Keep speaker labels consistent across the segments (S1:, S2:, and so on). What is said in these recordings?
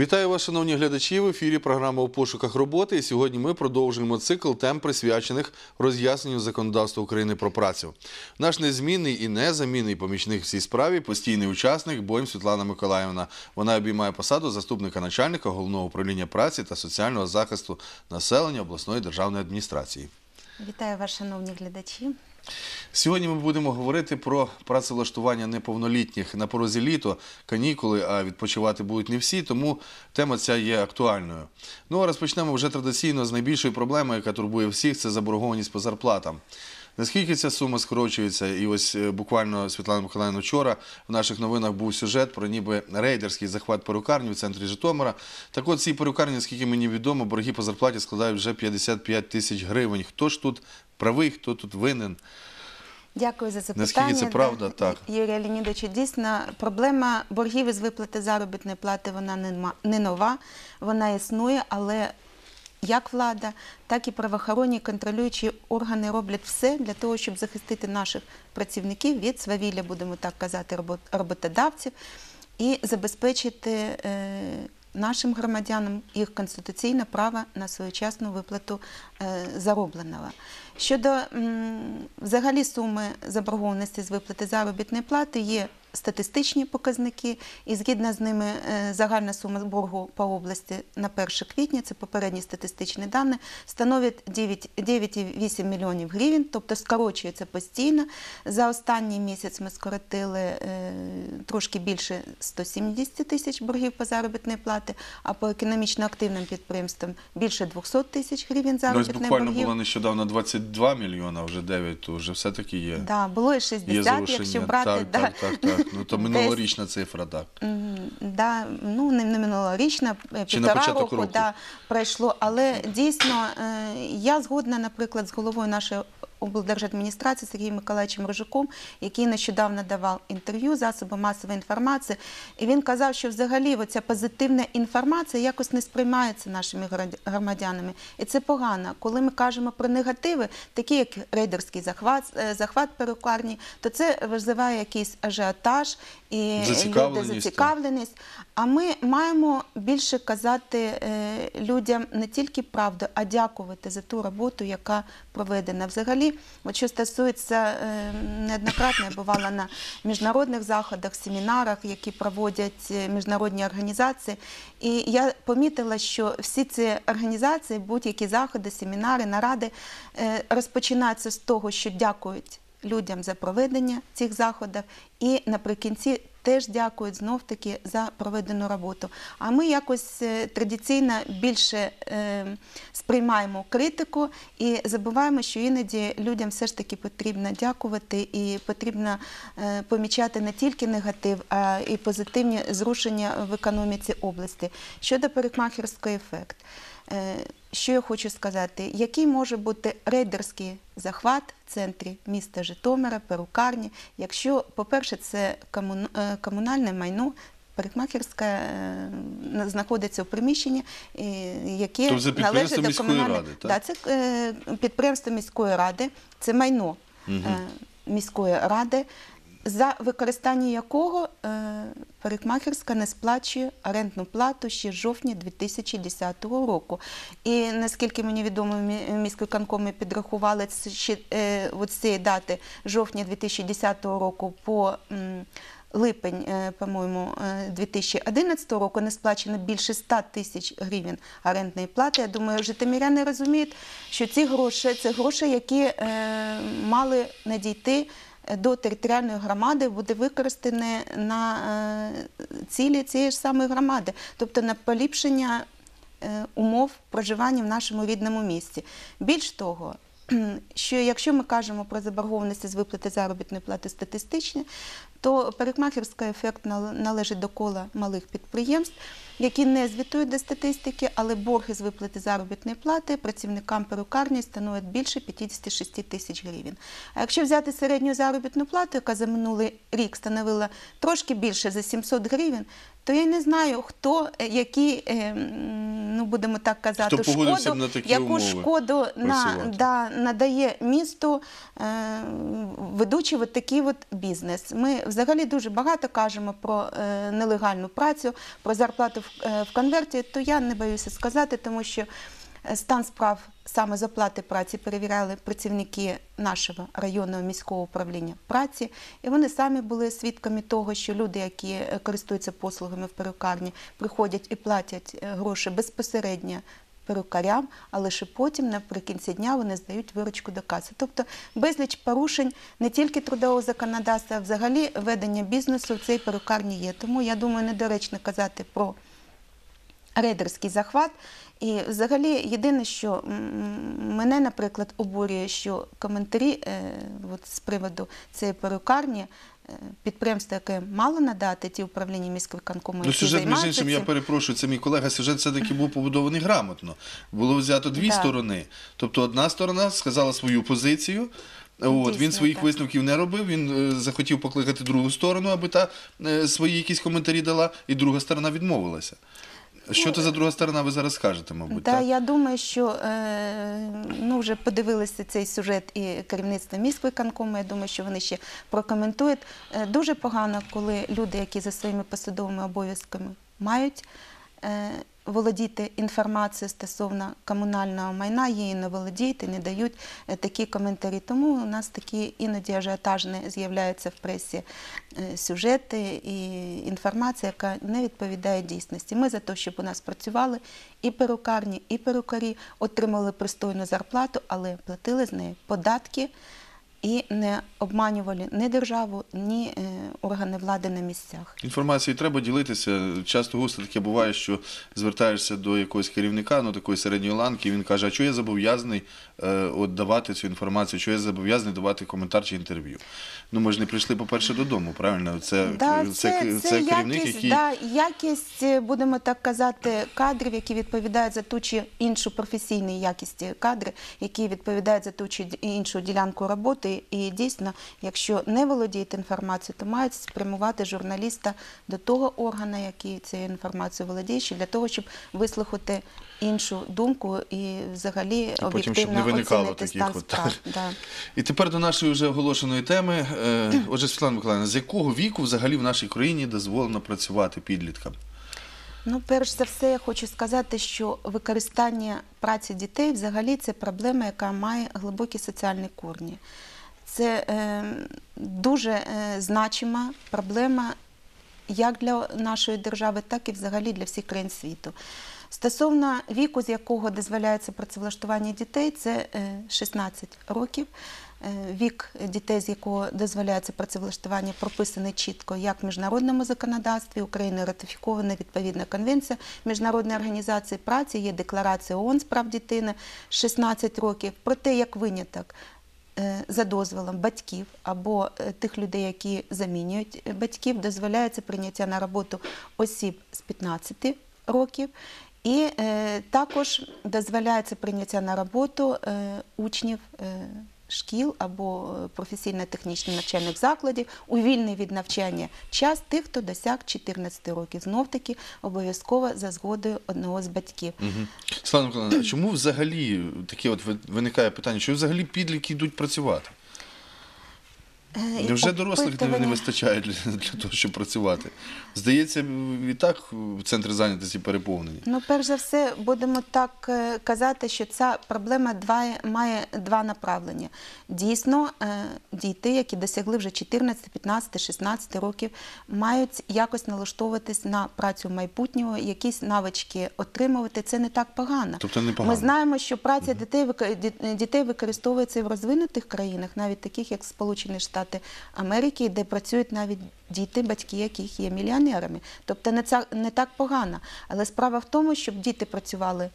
S1: Вітаю вас, шановні глядачі. В ефірі програма у пошуках роботи. І сьогодні ми продовжуємо цикл тем, присвячених роз'ясненню законодавства України про працю. Наш незмінний і незамінний помічник в цій справі постійний учасник Бойм Світлана Миколаївна. Вона обіймає посаду заступника начальника головного управління праці та соціального захисту населення обласної державної адміністрації.
S2: Вітаю вас, шановні глядачі.
S1: Сьогодні ми будемо говорити про працевлаштування неповнолітніх на порозі літо, канікули, а відпочивати будуть не всі, тому тема ця є актуальною. Ну а розпочнемо вже традиційно з найбільшої проблеми, яка турбує всіх, це заборгованість по зарплатам. Наскільки ця сума скорочується, і ось е, буквально Світлана Миколаївна вчора в наших новинах був сюжет про ніби рейдерський захват перукарні в центрі Житомира. Так от цій перукарні, наскільки мені відомо, борги по зарплаті складають вже 55 тисяч гривень. Хто ж тут правий, хто тут винен?
S2: Дякую за запитання.
S1: Наскільки це правда?
S2: Да,
S1: Так.
S2: Юрія Леонідовича, дійсно, проблема боргів із виплати заробітної плати вона не нова, вона існує, але як влада, так і правоохоронні контролюючі органи роблять все для того, щоб захистити наших працівників від свавілля, будемо так казати, роботодавців і забезпечити е, нашим громадянам їх конституційне право на своєчасну виплату е, заробленого. Щодо взагалі суми заборгованості з виплати заробітної плати, є статистичні показники, і згідно з ними е, загальна сума боргу по області на 1 квітня, це попередні статистичні дані, становить 9 9,8 мільйонів гривень, тобто скорочується постійно. За останній місяць ми скоротили е, трошки більше 170 тисяч боргів по заробітної плати, а по економічно активним підприємствам більше 200 тисяч гривень
S1: Ну, ось
S2: заробітної
S1: буквально було нещодавно 22 мільйона, вже 9, то вже все-таки є.
S2: Да, було і 60, якщо брати.
S1: так,
S2: да,
S1: так, так, так. Ну то минулорічна цифра, так.
S2: Да, ну не, не минулорічна, е, півтора року,
S1: року?
S2: Да, пройшло. Але дійсно е, я згодна, наприклад, з головою нашої облдержадміністрації Сергієм Миколаївичем Рожуком, який нещодавно давав інтерв'ю засобам масової інформації. І він казав, що взагалі оця позитивна інформація якось не сприймається нашими громадянами. І це погано. Коли ми кажемо про негативи, такі як рейдерський захват, е, захват перукарні, то це визиває якийсь ажіотаж і люди
S1: зацікавленість.
S2: А ми маємо більше казати е, людям не тільки правду, а дякувати за ту роботу, яка проведена. Взагалі, от що стосується е, неоднократно я бувала на міжнародних заходах, семінарах, які проводять е, міжнародні організації. І я помітила, що всі ці організації, будь-які заходи, семінари, наради розпочинаються з того, що дякують людям за проведення цих заходів, і наприкінці теж дякують знов таки за проведену роботу. А ми якось е, традиційно більше е, сприймаємо критику і забуваємо, що іноді людям все ж таки потрібно дякувати і потрібно е, помічати не тільки негатив, а і позитивні зрушення в економіці області. Щодо парикмахерського ефект. Що я хочу сказати, який може бути рейдерський захват в центрі міста Житомира, перукарні, якщо, по-перше, це е, комунальне майно, парикмахерська е, знаходиться в приміщенні, яке
S1: Тобто
S2: належить до комунальної
S1: ради, так?
S2: Да, це е, підприємство міської ради, це майно е, міської ради, за використання якого е, парикмахерська не сплачує орендну плату ще з жовтня 2010 року. І наскільки мені відомо, мі- міськвиконкоми підрахували ще е, цієї дати жовтня 2010 року по липень, е, по-моєму, е, 2011 року не сплачено більше 100 тисяч гривень орендної плати. Я думаю, житомиряни розуміють, що ці гроші це гроші, які мали надійти до територіальної громади, буде використане на е, цілі цієї ж самої громади, тобто на поліпшення е, умов проживання в нашому рідному місті. Більш того, що якщо ми кажемо про заборгованості з виплати заробітної плати статистичні, то парикмахерський ефект нал- належить до кола малих підприємств, які не звітують до статистики, але борги з виплати заробітної плати працівникам перукарні становить більше 56 тисяч гривень. А якщо взяти середню заробітну плату, яка за минулий рік становила трошки більше за 700 гривень, то я не знаю, хто е, які е, ну будемо так казати,
S1: Хто
S2: шкоду,
S1: на такі
S2: яку
S1: умови
S2: шкоду на, да, надає місту, е, ведучи от такий от бізнес. Ми взагалі дуже багато кажемо про е, нелегальну працю, про зарплату в, е, конверті, то я не боюся сказати, тому що е, стан справ саме з оплати праці перевіряли працівники нашого районного міського управління праці, і вони самі були свідками того, що люди, які користуються послугами в перукарні, приходять і платять гроші безпосередньо перукарям, а лише потім наприкінці дня вони здають виручку до каси. Тобто безліч порушень не тільки трудового законодавства, а взагалі ведення бізнесу в цій перукарні є. Тому я думаю, недоречно казати про рейдерський захват. І взагалі єдине, що мене, наприклад, обурює, що коментарі е, от з приводу цієї перукарні, підприємство, яке мало надати ті управління міськвиконкому,
S1: Ну,
S2: які
S1: сюжет, між іншим, я перепрошую, це мій колега. Сюжет все-таки був побудований грамотно. Було взято дві
S2: Да.
S1: сторони. Тобто, одна сторона сказала свою позицію. От, він своїх
S2: так.
S1: висновків не робив. Він е, захотів покликати другу сторону, аби та е, свої якісь коментарі дала, і друга сторона відмовилася. Що це за друга сторона, ви зараз скажете, мабуть.
S2: Та
S1: так?
S2: я думаю, що е, ну вже подивилися цей сюжет і керівництво міськвиконкому. Я думаю, що вони ще прокоментують. Е, дуже погано, коли люди, які за своїми посадовими обов'язками мають. Володіти інформацією стосовно комунального майна, її не володіють і не дають е, такі коментарі. Тому у нас такі іноді ажіотажні з'являються в пресі е, сюжети і інформація, яка не відповідає дійсності. Ми за те, щоб у нас працювали і перукарні, і перукарі, отримали пристойну зарплату, але платили з неї податки і не обманювали ні державу, ні е, органи влади на місцях.
S1: Інформацією треба ділитися. Часто густо таке буває, що звертаєшся до якогось керівника, ну такої середньої ланки, і він каже, а що я зобов'язаний е, от, давати цю інформацію, що я зобов'язаний давати коментар чи інтерв'ю. Ну ми ж не прийшли, по-перше, додому, правильно? Це,
S2: Да,
S1: це, це, керівник,
S2: якість,
S1: який.
S2: да, якість, е, будемо так казати, кадрів, які відповідають за ту чи іншу професійні якісті кадри, які відповідають за ту чи іншу ділянку роботи. І дійсно, якщо не володіють інформацією, то мають спрямувати журналіста до того органу, який цією інформацією володіє, ще для того, щоб вислухати іншу думку і взагалі
S1: потім, щоб не
S2: об'єктивно
S1: виникало
S2: оцінити
S1: таких
S2: стан справ. Да.
S1: І тепер до нашої вже оголошеної теми. Е, Отже, Світлана Миколаївна, з якого віку взагалі в нашій країні дозволено працювати підліткам?
S2: Ну, перш за все, я хочу сказати, що використання праці дітей взагалі це проблема, яка має глибокі соціальні корні. Це е, дуже е, значима проблема як для нашої держави, так і взагалі для всіх країн світу. Стосовно віку, з якого дозволяється працевлаштування дітей, це е, 16 років. Е, Вік дітей, з якого дозволяється працевлаштування, прописаний чітко як в міжнародному законодавстві. України ратифікована відповідна конвенція Міжнародної організації праці, є декларація ООН з прав дитини 16 років. Проте, як виняток, за дозволом батьків або е, тих людей, які замінюють е, батьків, дозволяється прийняття на роботу осіб з 15 років. І е, також дозволяється прийняття на роботу е, учнів е, шкіл або е, професійно-технічних навчальних закладів у вільний від навчання час тих, хто досяг 14 років. Знов таки обов'язково за згодою одного з батьків.
S1: Світлана Миколаївна, чому взагалі таке от ви- виникає питання, Чому взагалі підлітки йдуть працювати?
S2: Е,
S1: Невже дорослих не, не вистачає для, для того, щоб працювати? Здається, і так центри зайнятості переповнені.
S2: Ну, перш за все, будемо так е, казати, що ця проблема два, має два направлення. Дійсно, е, діти, які досягли вже 14, 15, 16 років, мають якось налаштовуватись на працю майбутнього, якісь навички отримувати. Це не так погано.
S1: Тобто непогано.
S2: Ми знаємо, що праця дітей, дітей використовується і в розвинутих країнах, навіть таких як Сполучені Штати Америки, де працюють навіть діти, батьки яких є мільйонерами. Тобто не, ця, не так погано. Але справа в тому, щоб діти працювали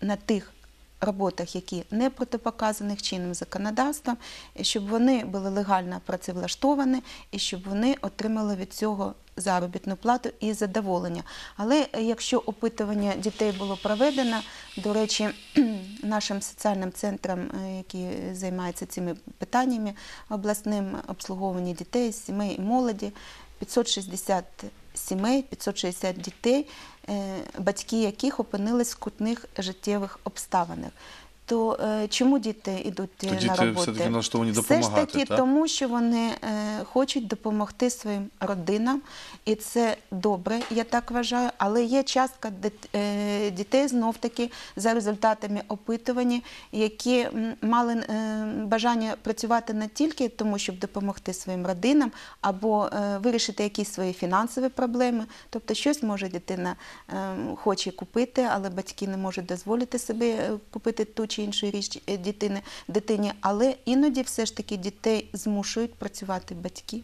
S2: на тих роботах, які не протипоказаних чинним законодавством, і щоб вони були легально працевлаштовані, і щоб вони отримали від цього заробітну плату і задоволення. Але якщо опитування дітей було проведено, до речі, нашим соціальним центрам, які займаються цими питаннями, обласним обслуговування дітей, сімей і молоді, 560 сімей, 560 дітей, е, батьки яких опинились в кутних життєвих обставинах. То е, чому діти йдуть е,
S1: То
S2: на
S1: діти
S2: роботу?
S1: все-таки налаштовані
S2: Все
S1: допомагати,
S2: ж таки
S1: так?
S2: тому, що вони е, хочуть допомогти своїм родинам, і це добре, я так вважаю. Але є частка дит- е, дітей знов таки за результатами опитування, які м, мали е, бажання працювати не тільки тому, щоб допомогти своїм родинам, або е, вирішити якісь свої фінансові проблеми. Тобто, щось може дитина е, хоче купити, але батьки не можуть дозволити собі е, купити ту чи іншу річ е, дитини, дитині. Але іноді все ж таки дітей змушують працювати батьки.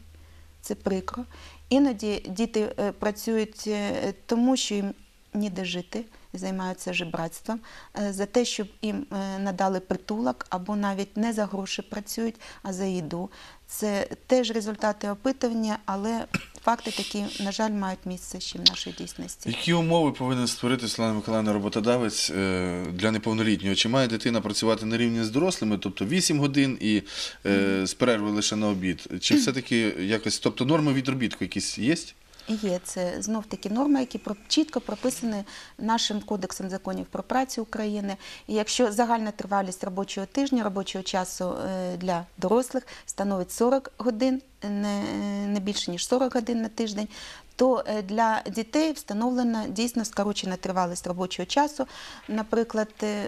S2: Це прикро. Іноді діти е, працюють е, тому, що їм ніде жити, займаються жебратством, е, за те, щоб їм е, надали притулок, або навіть не за гроші працюють, а за їду. Це теж результати опитування, але факти такі, на жаль, мають місце ще в нашій дійсності.
S1: Які умови повинен створити Світлана Миколаївна роботодавець е, для неповнолітнього? Чи має дитина працювати на рівні з дорослими, тобто 8 годин і з перерви лише на обід? Чи все-таки якось, тобто норми відробітку якісь є?
S2: Є це знов таки норми, які чітко прописані нашим кодексом законів про працю України. І якщо загальна тривалість робочого тижня, робочого часу е, для дорослих становить 40 годин, не, не більше ніж 40 годин на тиждень. То е, для дітей встановлена дійсно скорочена тривалість робочого часу. Наприклад, е,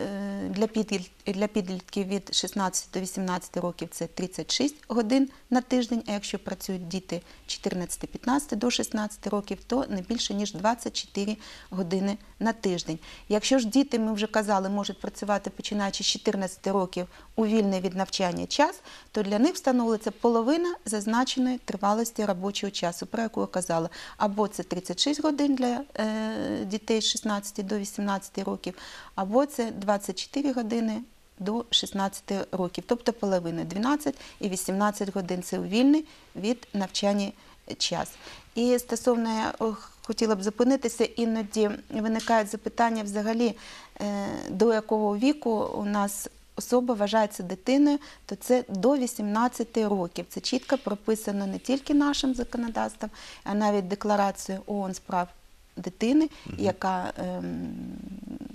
S2: для підліт- для підлітків від 16 до 18 років це 36 годин на тиждень. А якщо працюють діти 14-15 до 16 років, то не більше ніж 24 години на тиждень. Якщо ж діти, ми вже казали, можуть працювати починаючи з 14 років у вільний від навчання час, то для них встановлюється половина зазначеної тривалості робочого часу, про яку я казала. Або це 36 годин для е, дітей з 16 до 18 років, або це 24 години до 16 років, тобто половина 12 і 18 годин це вільний від навчання час. І стосовно я хотіла б зупинитися, іноді виникають запитання взагалі, е, до якого віку у нас особа вважається дитиною, то це до 18 років. Це чітко прописано не тільки нашим законодавством, а навіть декларацією ООН з прав дитини, яка ем,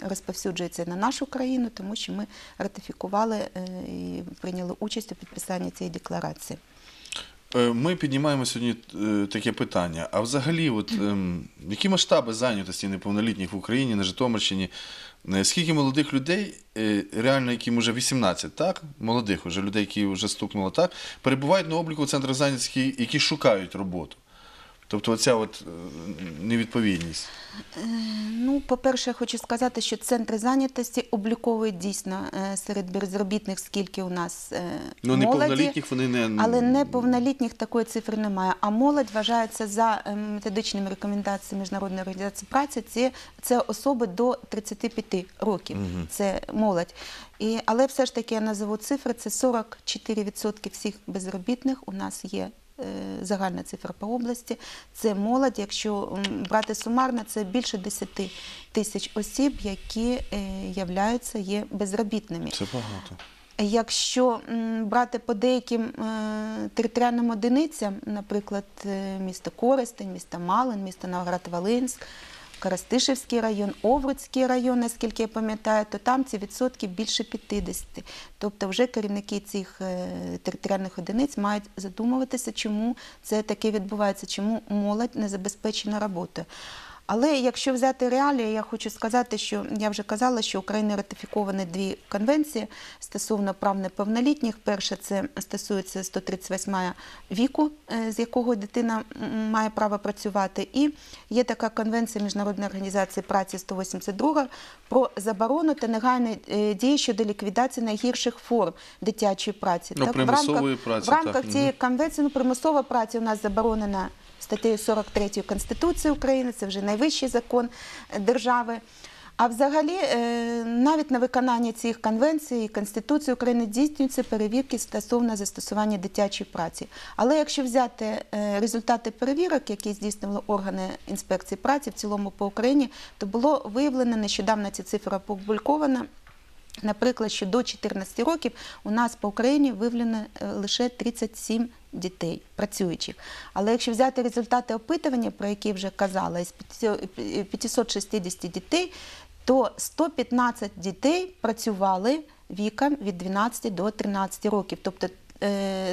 S2: розповсюджується на нашу країну, тому що ми ратифікували е, і прийняли участь у підписанні цієї декларації.
S1: Е, Ми піднімаємо сьогодні е, таке питання. А взагалі, от, ем, які масштаби зайнятості неповнолітніх в Україні, на Житомирщині? Е, Скільки молодих людей, е, реально, яким вже 18, так? Молодих уже людей, які вже стукнуло так, перебувають на обліку в центрах зайнятості, які шукають роботу. Тобто оця от е, невідповідність.
S2: Ну, по-перше, я хочу сказати, що центри зайнятості обліковують дійсно е, серед безробітних, скільки у нас е,
S1: Ну,
S2: молоді.
S1: неповнолітніх вони не.
S2: Але неповнолітніх такої цифри немає. А молодь вважається за е, методичними рекомендаціями Міжнародної організації праці. Це, це особи до 35 років. Це молодь. І, але все ж таки я назову цифри: це 44% всіх безробітних у нас є. Е, Загальна цифра по області це молодь. Якщо брати сумарно, це більше 10 тисяч осіб, які е, являються є безробітними.
S1: Це багато.
S2: Якщо брати по деяким е, територіальним одиницям, наприклад, місто Коростень, місто Малин, місто Новоград-Волинськ, Коростишівський район, Овруцький район, наскільки я пам'ятаю, то там ці відсотки більше 50. Тобто вже керівники цих е, територіальних одиниць мають задумуватися, чому це таке відбувається, чому молодь не забезпечена роботою. Але якщо взяти реалії, я хочу сказати, що я вже казала, що Україна ратифікована дві конвенції стосовно прав неповнолітніх. Перша це стосується 138 віку, е, з якого дитина має право працювати. І є така конвенція Міжнародної організації праці 182 про заборону та негайні е, дії щодо ліквідації найгірших форм дитячої праці.
S1: Ну,
S2: в
S1: примусової
S2: рамках,
S1: праці,
S2: в рамках
S1: так.
S2: цієї конвенції ну, примусова праця у нас заборонена статтею 43 Конституції України, це вже найвищий закон е, держави. А взагалі, е, навіть на виконання цих конвенцій і Конституції України здійснюються перевірки стосовно застосування дитячої праці. Але якщо взяти е, результати перевірок, які здійснювали органи інспекції праці в цілому по Україні, то було виявлено нещодавно ці цифри опубліковано, Наприклад, що до 14 років у нас по Україні виявлено е, лише 37 дітей працюючих. Але якщо взяти результати опитування, про які вже казала, із 560 дітей, то 115 дітей працювали віком від 12 до 13 років. Тобто е,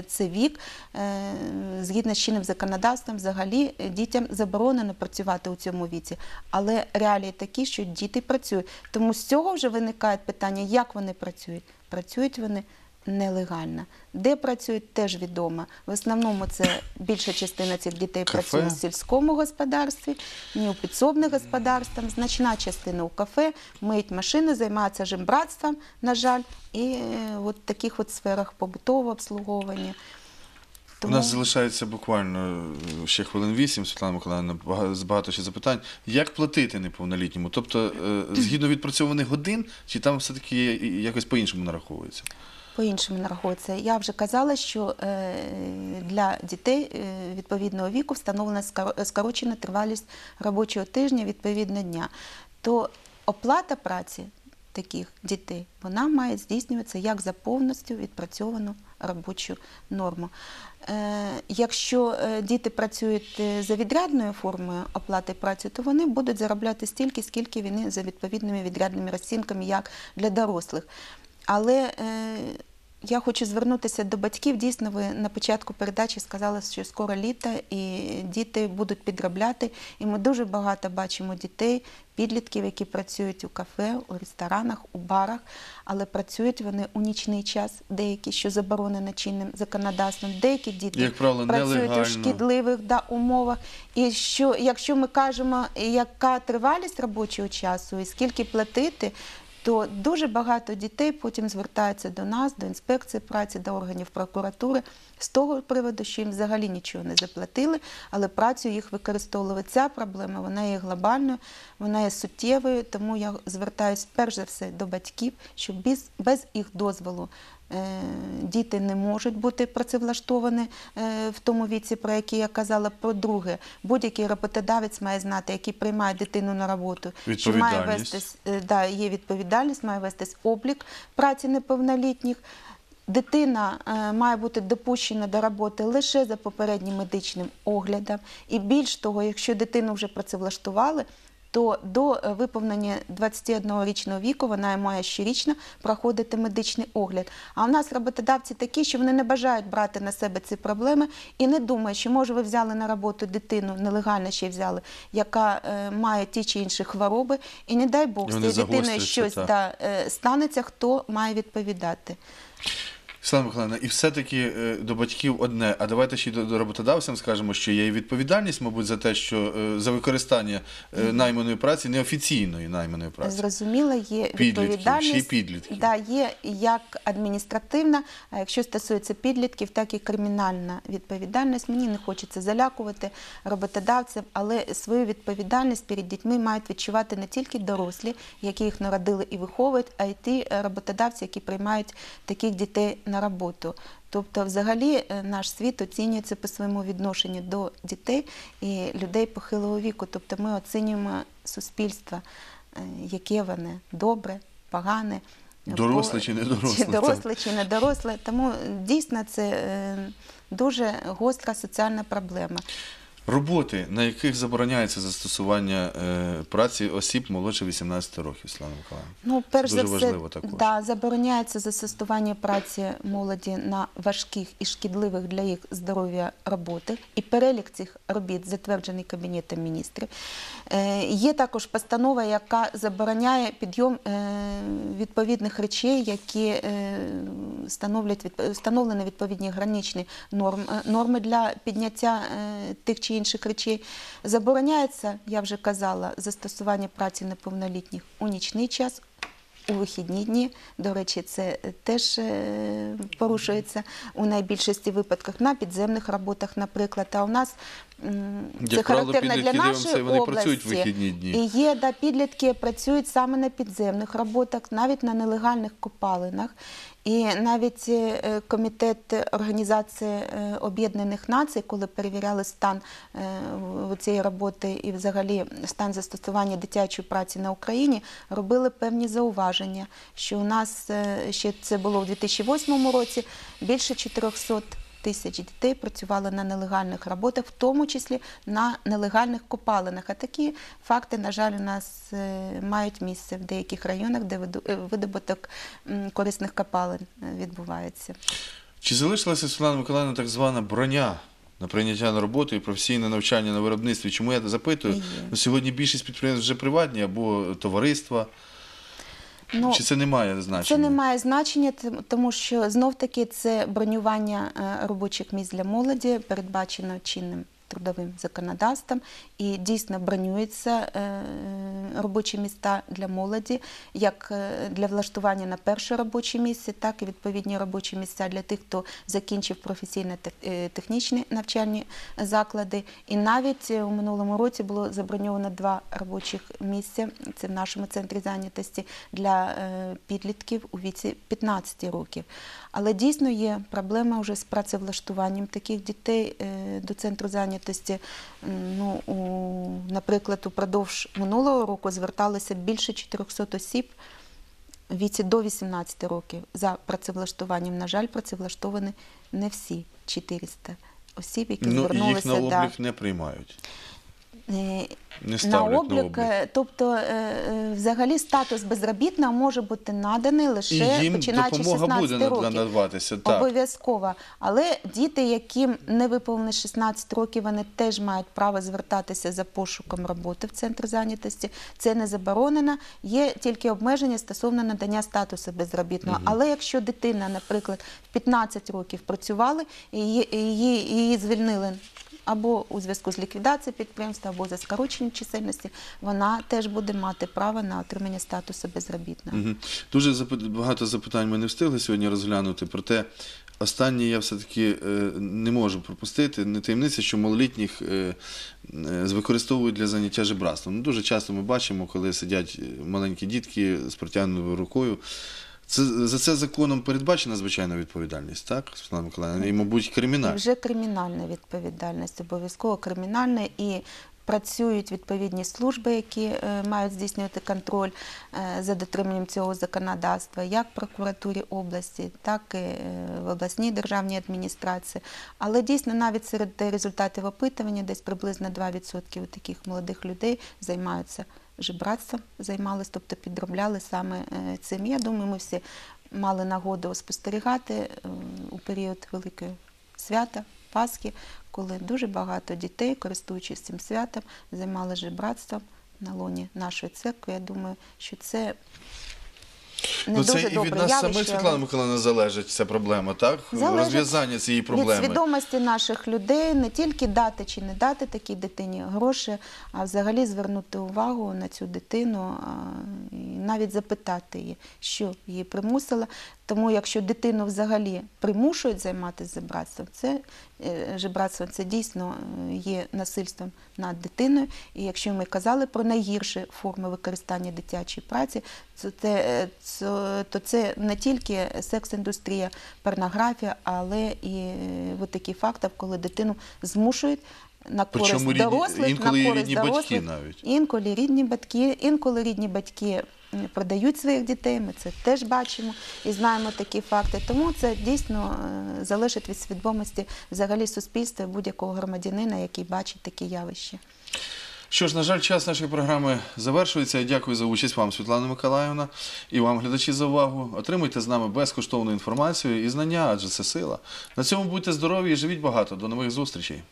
S2: це вік, е, згідно з чинним законодавством, взагалі е, дітям заборонено працювати у цьому віці. Але реалії такі, що діти працюють. Тому з цього вже виникає питання, як вони працюють. Працюють вони нелегально. Де працюють, теж відомо. В основному це більша частина цих дітей
S1: Кафе?
S2: працює в сільському господарстві, ні у підсобних господарствах, значна частина у кафе, миють машини, займаються жембратством, на жаль, і е, от в таких от сферах побутового обслуговування.
S1: У нас залишається буквально е, ще хвилин вісім, Світлана Миколаївна, багато ще запитань. Як платити неповнолітньому? Тобто, е, згідно відпрацьованих годин, чи там все-таки якось по-іншому нараховується?
S2: По-іншому нараховується. Я вже казала, що е, для дітей е, відповідного віку встановлена скорочена тривалість робочого тижня відповідно дня. То оплата праці таких дітей вона має здійснюватися як за повністю відпрацьовану робочу норму. Е, Якщо діти працюють за відрядною формою оплати праці, то вони будуть заробляти стільки, скільки вони за відповідними відрядними розцінками, як для дорослих. Але е, я хочу звернутися до батьків. Дійсно, ви на початку передачі сказали, що скоро літо і діти будуть підробляти. І ми дуже багато бачимо дітей, підлітків, які працюють у кафе, у ресторанах, у барах, але працюють вони у нічний час, деякі, що заборонено чинним законодавством. Деякі діти
S1: Як правило,
S2: працюють
S1: нелегально.
S2: у шкідливих да, умовах. І що, якщо ми кажемо, яка тривалість робочого часу і скільки платити, то дуже багато дітей потім звертаються до нас, до інспекції праці, до органів прокуратури з того приводу, що їм взагалі нічого не заплатили, але працю їх використовували. Ця проблема вона є глобальною, вона є суттєвою, тому я звертаюся перш за все до батьків, щоб без, без їх дозволу. Е, Діти не можуть бути працевлаштовані е, в тому віці, про який я казала. По-друге, будь-який роботодавець має знати, який приймає дитину на роботу, що має
S1: Відповідальність.
S2: вестись Е, да, є відповідальність, має вестись облік праці неповнолітніх. Дитина має бути допущена до роботи лише за попереднім медичним оглядом. І більш того, якщо дитину вже працевлаштували, то до е, виповнення 21-річного віку вона має щорічно проходити медичний огляд. А у нас роботодавці такі, що вони не бажають брати на себе ці проблеми і не думають, що може ви взяли на роботу дитину, нелегально ще взяли, яка е, має ті чи інші хвороби, і не дай Бог з цією дитиною щось е, станеться, хто має відповідати.
S1: Світлана Миколаївна, і все-таки е, до батьків одне, а давайте ще й до, роботодавцям скажемо, що є і відповідальність, мабуть, за те, що е, за використання е, найманої праці, неофіційної найманої праці.
S2: Зрозуміло, є відповідальність.
S1: ще й підлітків.
S2: Да, є як адміністративна, а якщо стосується підлітків, так і кримінальна відповідальність. Мені не хочеться залякувати роботодавців, але свою відповідальність перед дітьми мають відчувати не тільки дорослі, які їх народили і виховують, а й ті роботодавці, які приймають таких дітей на роботу. Тобто, взагалі, е, наш світ оцінюється по своєму відношенню до дітей і людей похилого віку. Тобто ми оцінюємо суспільство, е, яке вони добре, погане.
S1: Доросле чи не доросле,
S2: Чи доросле, чи не доросле. Тому е, дійсно це е, дуже гостра соціальна проблема.
S1: Роботи, на яких забороняється застосування е, праці осіб молодше 18 років, Світлана Миколаївна.
S2: Ну, перш
S1: Дуже
S2: за все,
S1: важливо також.
S2: да, забороняється застосування праці молоді на важких і шкідливих для їх здоров'я роботи. І перелік цих робіт затверджений Кабінетом міністрів. Е, є також постанова, яка забороняє підйом е, відповідних речей, які е, становлять встановлені відповідні граничні норм, е, норми для підняття е, тих чи інших речей. Забороняється, я вже казала, застосування праці неповнолітніх у нічний час. У вихідні дні, до речі, це е, теж е, порушується у найбільшості випадках на підземних роботах, наприклад. А у нас м,
S1: Як
S2: це характерно для нашої
S1: вони
S2: області.
S1: в вихідні дні.
S2: І є, да, підлітки працюють саме на підземних роботах, навіть на нелегальних копалинах. І навіть е, комітет Організації е, Об'єднаних Націй, коли перевіряли стан е, цієї роботи і взагалі стан застосування дитячої праці на Україні, робили певні зауваження, що у нас ще це було у 2008 році більше 400 тисяч дітей працювали на нелегальних роботах, в тому числі на нелегальних копалинах. А такі факти, на жаль, у нас е, мають місце в деяких районах, де е, видобуток корисних копалин е, відбувається.
S1: Чи залишилася Світлана Миколаївна так звана броня на прийняття на роботу і професійне навчання на виробництві? Чому я запитую?
S2: Є.
S1: Ну, сьогодні більшість підприємств вже приватні або товариства.
S2: Ну,
S1: Чи це не має значення?
S2: Це не має значення, тому що знов таки це бронювання е, робочих місць для молоді передбачено чинним трудовим законодавством і дійсно бронюються е, робочі міста для молоді, як е, для влаштування на перше робоче місце, так і відповідні робочі місця для тих, хто закінчив професійно-технічні навчальні заклади. І навіть е, у минулому році було заброньовано два робочих місця. Це в нашому центрі зайнятості для е, підлітків у віці 15 років. Але дійсно є проблема вже з працевлаштуванням таких дітей е, до центру зайнятості. М, Ну, у, наприклад, упродовж минулого року зверталося більше 400 осіб в віці до 18 років за працевлаштуванням. На жаль, працевлаштовані не всі 400 осіб, які
S1: Ну, і їх
S2: звернулися
S1: облік
S2: да,
S1: не приймають.
S2: Е,
S1: Не
S2: на
S1: на
S2: облік.
S1: облік.
S2: Е, Тобто, е, взагалі, статус безробітного може бути наданий
S1: І
S2: лише
S1: їм
S2: починаючи з
S1: допомога
S2: 16
S1: буде
S2: років.
S1: надаватися. Так.
S2: Обов'язково. Але діти, яким не виповнили 16 років, вони теж мають право звертатися за пошуком роботи в центр зайнятості. Це не заборонено. Є тільки обмеження стосовно надання статусу безробітного. Але якщо дитина, наприклад, в 15 років працювала і її, її звільнили. Або у зв'язку з ліквідацією підприємства, або за скороченням чисельності, вона теж буде мати право на отримання статусу безробітного.
S1: Мгм. Дуже багато запитань ми не встигли сьогодні розглянути. Проте останнє я все-таки е, не можу пропустити. Не таємниця, що малолітніх е, е, використовують для заняття жебратством. Ну, дуже часто ми бачимо, коли сидять маленькі дітки з протягнутою рукою. Це, за це законом передбачена звичайна відповідальність, так, Світлана Миколаївна? І, мабуть, кримінальна.
S2: Вже кримінальна відповідальність, обов'язково кримінальна і. Працюють відповідні служби, які е, мають здійснювати контроль е, за дотриманням цього законодавства, як в прокуратурі області, так і е, в обласній державній адміністрації. Але дійсно навіть серед результатів опитування десь приблизно 2% таких молодих людей займаються жебратством, займались, тобто підробляли саме е, цим. Я думаю, ми всі мали нагоду спостерігати е, у період великої свята, Пасхи, коли дуже багато дітей, користуючись цим святом, займали жебратством на лоні нашої церкви. Я думаю, що це не
S1: Ну, це і від нас
S2: явище.
S1: самих, Світлана Миколаївна, залежить ця проблема, так?
S2: Залежить
S1: Розв'язання цієї
S2: Від
S1: проблеми.
S2: свідомості наших людей не тільки дати чи не дати такій дитині гроші, а взагалі звернути увагу на цю дитину навіть запитати її, що її примусило. Тому якщо дитину взагалі примушують займатися жебратством, це е, жебратство це дійсно е, є насильством над дитиною. І якщо ми казали про найгірші форми використання дитячої праці, то це, е, то це не тільки секс-індустрія, порнографія, але і от такі факти, коли дитину змушують. На користь
S1: Причому рідні-
S2: дорослих,
S1: інколи
S2: на користь
S1: рідні батьки
S2: дорослих,
S1: навіть.
S2: інколи рідні батьки, інколи рідні батьки продають своїх дітей. Ми це теж бачимо і знаємо такі факти. Тому це дійсно е, залежить від свідомості взагалі суспільства будь-якого громадянина, який бачить такі явища.
S1: Що ж, на жаль, час нашої програми завершується. Дякую за участь вам, Світлана Миколаївна, і вам, глядачі, за увагу. Отримуйте з нами безкоштовну інформацію і знання, адже це сила. На цьому будьте здорові і живіть багато. До нових зустрічей.